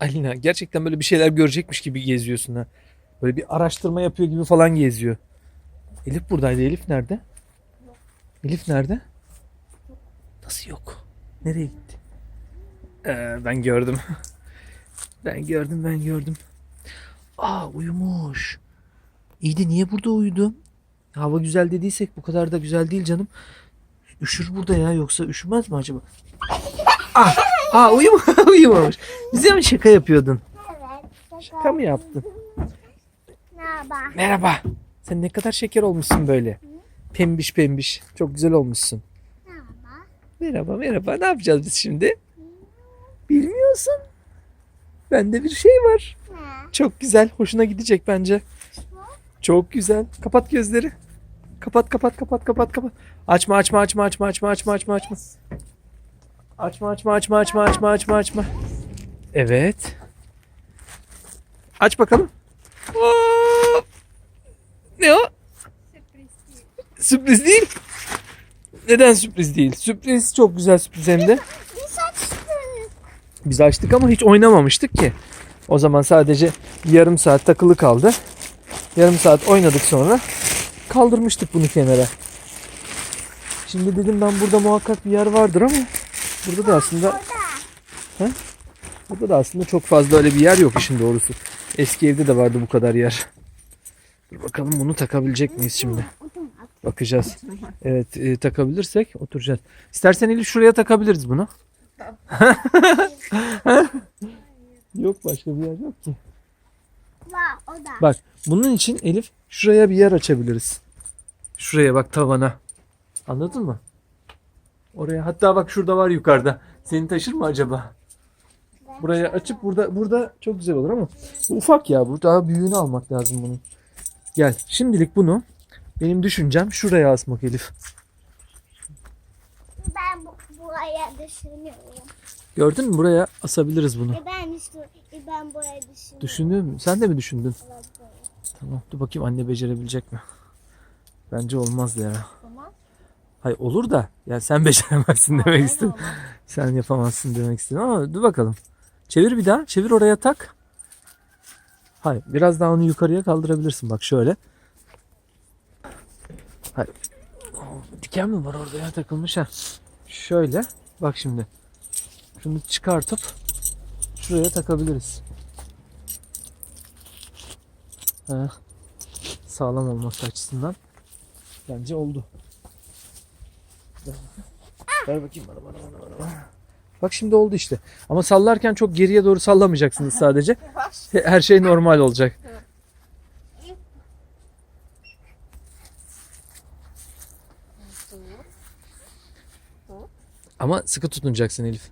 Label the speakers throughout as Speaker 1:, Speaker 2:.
Speaker 1: Alina gerçekten böyle bir şeyler görecekmiş gibi geziyorsun ha. Böyle bir araştırma yapıyor gibi falan geziyor. Elif buradaydı. Elif nerede? Elif nerede? Nasıl yok? Nereye gitti? Ee, ben gördüm. ben gördüm ben gördüm. Aa uyumuş. İyi de niye burada uyudu? Hava güzel dediysek bu kadar da güzel değil canım. Üşür burada ya yoksa üşümez mi acaba? Ah, ah uyum uyumamış. Bize mi şaka yapıyordun?
Speaker 2: Evet.
Speaker 1: Şaka mı yaptın?
Speaker 2: Merhaba.
Speaker 1: Merhaba. Sen ne kadar şeker olmuşsun böyle. Pembiş pembiş. Çok güzel olmuşsun.
Speaker 2: Merhaba.
Speaker 1: Merhaba merhaba. Ne yapacağız biz şimdi? Bilmiyorsun. Bende bir şey var.
Speaker 2: Ne?
Speaker 1: Çok güzel. Hoşuna gidecek bence. Çok güzel. Kapat gözleri. Kapat kapat kapat kapat kapat. Açma açma açma açma açma açma açma açma. Açma açma açma açma açma açma açma. Evet. Aç bakalım. Hop. Ne o? Sürpriz değil. Neden sürpriz değil? Sürpriz çok güzel sürpriz hem de.
Speaker 2: Biz açtık.
Speaker 1: Biz açtık ama hiç oynamamıştık ki. O zaman sadece yarım saat takılı kaldı. Yarım saat oynadık sonra kaldırmıştık bunu kenara. Şimdi dedim ben burada muhakkak bir yer vardır ama burada da aslında burada da aslında çok fazla öyle bir yer yok işin doğrusu. Eski evde de vardı bu kadar yer. Dur bakalım bunu takabilecek miyiz şimdi? Bakacağız. Evet e, takabilirsek oturacağız. İstersen Elif şuraya takabiliriz bunu. Yok başka bir yer yok ki. Bak bunun için Elif şuraya bir yer açabiliriz. Şuraya bak tavana. Anladın mı? Oraya hatta bak şurada var yukarıda. Seni taşır mı acaba? Buraya açıp burada burada çok güzel olur ama bu ufak ya bu daha büyüğünü almak lazım bunun. Gel şimdilik bunu benim düşüncem şuraya asmak Elif.
Speaker 2: Ben bu, buraya düşünüyorum.
Speaker 1: Gördün mü buraya asabiliriz bunu.
Speaker 2: E ben işte e ben buraya düşünüyorum.
Speaker 1: Düşündün mü? Sen de mi düşündün?
Speaker 2: Evet.
Speaker 1: Tamam dur bakayım anne becerebilecek mi? Bence olmaz ya. Hayır olur da yani sen beceremezsin demek istedim. Sen yapamazsın demek istedim ama dur bakalım. Çevir bir daha. Çevir oraya tak. Hayır. Biraz daha onu yukarıya kaldırabilirsin. Bak şöyle. Hayır. Diken mi var orada ya takılmış ha? Şöyle. Bak şimdi. Şunu çıkartıp şuraya takabiliriz. Ha. Sağlam olması açısından. Bence oldu. Ver bakayım bana bana bana bana. Bak şimdi oldu işte. Ama sallarken çok geriye doğru sallamayacaksınız sadece. He- Her şey normal olacak. Ama sıkı tutunacaksın Elif.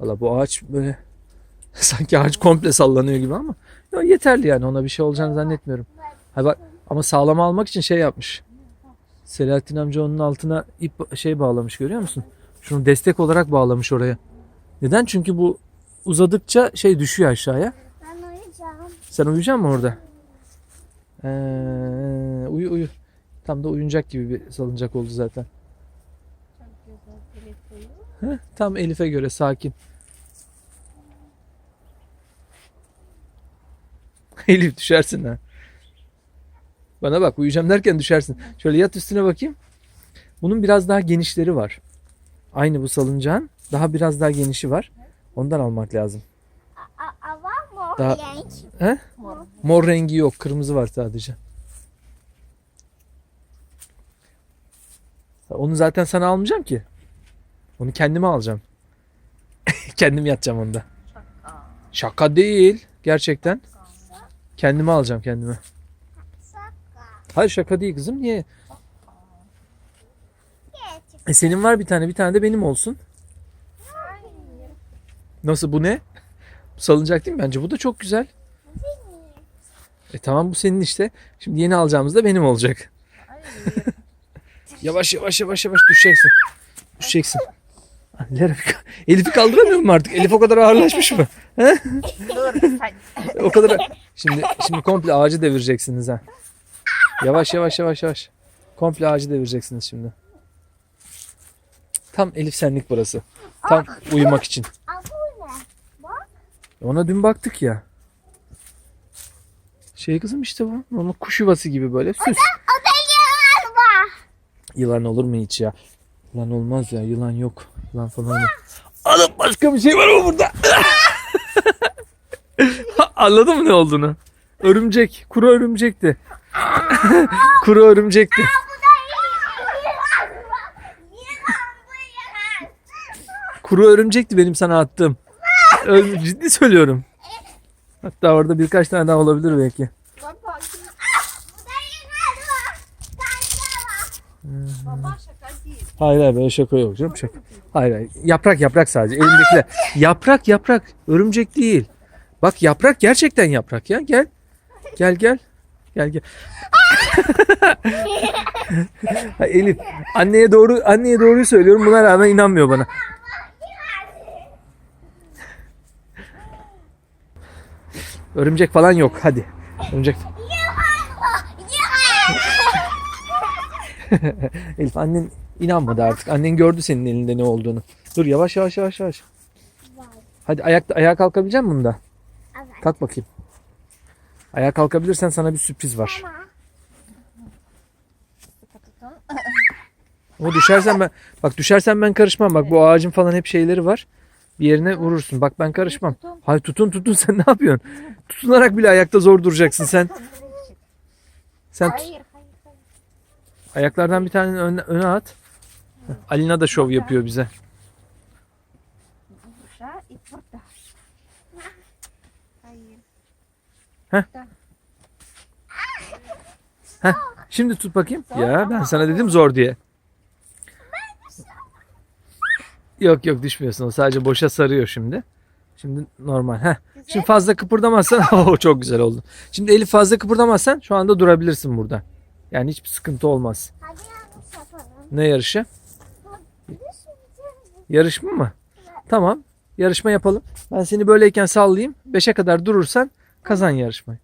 Speaker 1: Valla bu ağaç böyle sanki ağaç komple sallanıyor gibi ama ya yeterli yani ona bir şey olacağını zannetmiyorum. Ha bak ama sağlama almak için şey yapmış. Selahattin amca onun altına ip şey bağlamış görüyor musun? Şunu destek olarak bağlamış oraya. Neden? Çünkü bu uzadıkça şey düşüyor aşağıya.
Speaker 2: Ben uyuyacağım.
Speaker 1: Sen uyuyacaksın mı orada? Ee, uyu uyu. Tam da uyunacak gibi bir salıncak oldu zaten. Heh, tam Elif'e göre sakin. Elif düşersin ha. Bana bak uyuyacağım derken düşersin. Şöyle yat üstüne bakayım. Bunun biraz daha genişleri var. Aynı bu salıncağın daha biraz daha genişi var. Ondan almak lazım.
Speaker 2: A, a var mı o
Speaker 1: Daha-
Speaker 2: renk?
Speaker 1: He? Mor rengi yok. Kırmızı var sadece. Onu zaten sana almayacağım ki. Onu kendime alacağım. Kendim yatacağım onda. Şaka değil. Gerçekten. Kendime alacağım kendime. Hayır şaka değil kızım. Niye? E senin var bir tane. Bir tane de benim olsun. Nasıl bu ne? Salıncak değil mi? Bence bu da çok güzel. E tamam bu senin işte. Şimdi yeni alacağımız da benim olacak. yavaş yavaş yavaş yavaş düşeceksin. Düşeceksin. Elif'i Elif'i kaldıramıyor mu artık? Elif o kadar ağırlaşmış mı? O kadar. Şimdi şimdi komple ağacı devireceksiniz ha. Yavaş yavaş yavaş yavaş. Komple ağacı devireceksiniz şimdi. Tam Elif senlik burası. Tam uyumak için.
Speaker 2: Aa bu ne? Bak.
Speaker 1: Ona dün baktık ya. Şey kızım işte bu. Normal kuş yuvası gibi böyle süs.
Speaker 2: O da yılan var.
Speaker 1: Yılan olur mu hiç ya? Yılan olmaz ya. Yılan yok. Yılan falan olmaz. Anam başka bir şey var mı burada? Anladın mı ne olduğunu? Örümcek. Kuru örümcekti. Kuru örümcekti. Kuru örümcekti benim sana attığım. Ö- Ciddi söylüyorum. Hatta orada birkaç tane daha olabilir belki.
Speaker 3: Baba şaka değil.
Speaker 1: Hayır hayır böyle şaka yok canım şaka. Hayır hayır. Yaprak yaprak sadece elimdekiler. Yaprak yaprak. Örümcek değil. Bak yaprak gerçekten yaprak ya. Gel. Gel gel. Gel gel. Ha, Elif anneye doğru anneye doğruyu söylüyorum buna rağmen inanmıyor bana. Örümcek falan yok hadi. Örümcek. Elif annen inanmadı artık. Annen gördü senin elinde ne olduğunu. Dur yavaş yavaş yavaş yavaş. Hadi ayakta ayağa kalkabilecek misin bunda?
Speaker 2: Evet.
Speaker 1: Kalk bakayım. Ayağa kalkabilirsen sana bir sürpriz var. Ama düşersen ben bak düşersen ben karışmam. Bak bu ağacın falan hep şeyleri var. Bir yerine vurursun. Bak ben karışmam. Hayır tutun tutun sen ne yapıyorsun? Tutunarak bile ayakta zor duracaksın sen. Sen tut- ayaklardan bir tane öne, öne at. Alina da şov yapıyor bize.
Speaker 3: Burada, ip burada. Hayır.
Speaker 1: Şimdi tut bakayım. Ya ben sana dedim zor diye. Yok yok düşmüyorsun. O sadece boşa sarıyor şimdi. Şimdi normal. Heh. Şimdi fazla kıpırdamazsan oh, çok güzel oldu. Şimdi Elif fazla kıpırdamazsan şu anda durabilirsin burada. Yani hiçbir sıkıntı olmaz.
Speaker 2: Hadi yanlış yapalım.
Speaker 1: Ne yarışı? Yarışma mı? Tamam. Yarışma yapalım. Ben seni böyleyken sallayayım. 5'e kadar durursan kazan yarışmayı.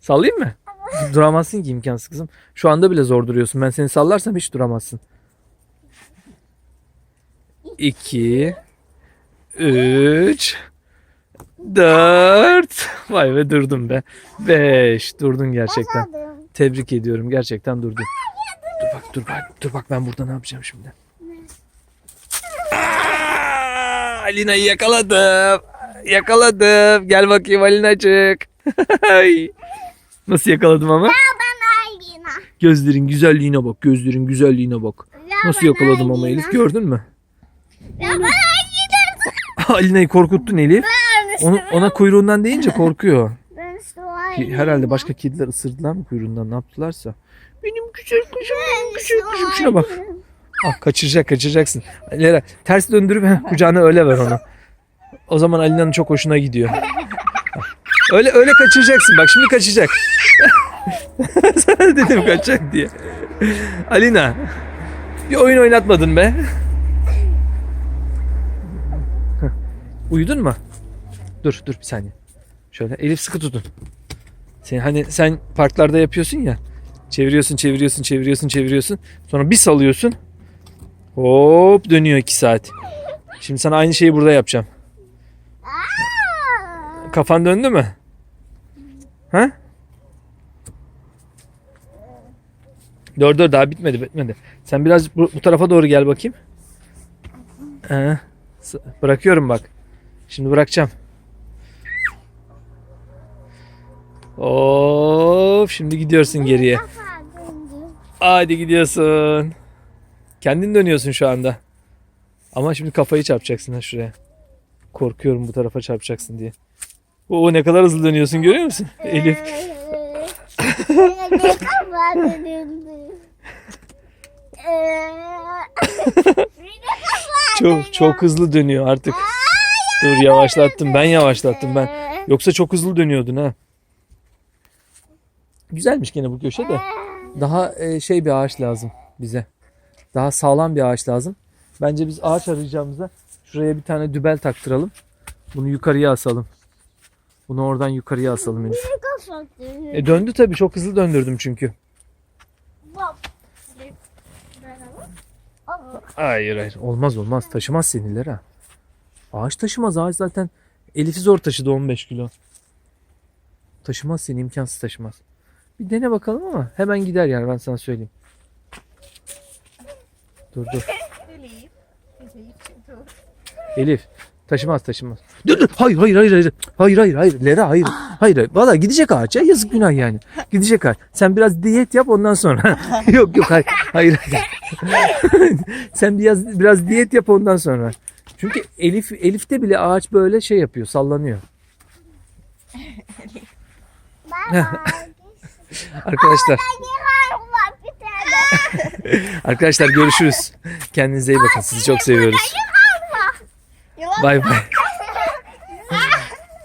Speaker 1: Sallayayım mı? Duramazsın ki imkansız kızım. Şu anda bile zor duruyorsun. Ben seni sallarsam hiç duramazsın. 2 3 4 Vay be durdum be. 5 durdun gerçekten. Tebrik ediyorum. Gerçekten durdun. Dur bak dur bak. Dur bak ben burada ne yapacağım şimdi. Alina'yı yakaladım. Yakaladım. Gel bakayım Alinacık. Nasıl yakaladım ama? Gözlerin güzelliğine bak. Gözlerin güzelliğine bak. Nasıl yakaladım ama Elif gördün mü? Alina'yı korkuttun Elif. Onu, ona kuyruğundan deyince korkuyor. Ki. Herhalde başka kediler ısırdılar mı kuyruğundan ne yaptılarsa. Benim güzel kuşum, benim
Speaker 2: o
Speaker 1: kuşum. Şuna bak. Ah kaçıracak kaçıracaksın. Lera ters döndürüp kucağına öyle ver onu. O zaman Alina'nın çok hoşuna gidiyor. Öyle öyle kaçıracaksın. Bak şimdi kaçacak. Sana dedim kaçacak diye. Alina. Bir oyun oynatmadın be. Uyudun mu? Dur dur bir saniye. Şöyle Elif sıkı tutun. Sen hani sen parklarda yapıyorsun ya. Çeviriyorsun, çeviriyorsun, çeviriyorsun, çeviriyorsun. Sonra bir salıyorsun. Hop dönüyor 2 saat. Şimdi sana aynı şeyi burada yapacağım. Kafan döndü mü? Ha? Dur dur daha bitmedi bitmedi. Sen biraz bu, bu tarafa doğru gel bakayım. Ee, bırakıyorum bak. Şimdi bırakacağım. Of şimdi gidiyorsun geriye. Hadi gidiyorsun. Kendin dönüyorsun şu anda. Ama şimdi kafayı çarpacaksın ha şuraya. Korkuyorum bu tarafa çarpacaksın diye. Oo ne kadar hızlı dönüyorsun görüyor musun? Elif.
Speaker 2: Ne. Ee, kafa
Speaker 1: Çok çok hızlı dönüyor artık. Dur yavaşlattım. Ben yavaşlattım ben. Yoksa çok hızlı dönüyordun ha. Güzelmiş gene bu köşe de. Daha e, şey bir ağaç lazım bize. Daha sağlam bir ağaç lazım. Bence biz ağaç arayacağımıza şuraya bir tane dübel taktıralım. Bunu yukarıya asalım. Bunu oradan yukarıya asalım Elif. E döndü tabii çok hızlı döndürdüm çünkü. Hayır hayır olmaz olmaz taşımaz seniler ha. Ağaç taşımaz ağaç zaten Elif'i zor taşıdı 15 kilo. Taşımaz seni imkansız taşımaz. Bir dene bakalım ama hemen gider yani ben sana söyleyeyim. Dur dur.
Speaker 3: Elif.
Speaker 1: Taşımaz taşımaz. Dur dur. Hayır hayır hayır hayır. Hayır hayır hayır. Lera hayır. Hayır hayır. Valla gidecek ağaç ya. Yazık günah yani. Gidecek ağaç. Sen biraz diyet yap ondan sonra. yok yok hayır. Hayır. hayır. Sen biraz biraz diyet yap ondan sonra. Çünkü Elif Elif'te bile ağaç böyle şey yapıyor, sallanıyor. Arkadaşlar, arkadaşlar görüşürüz. Kendinize iyi bakın. Sizi çok seviyoruz. Bay bay.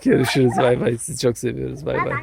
Speaker 1: Görüşürüz. Bay bay. Sizi çok seviyoruz. Bay bay.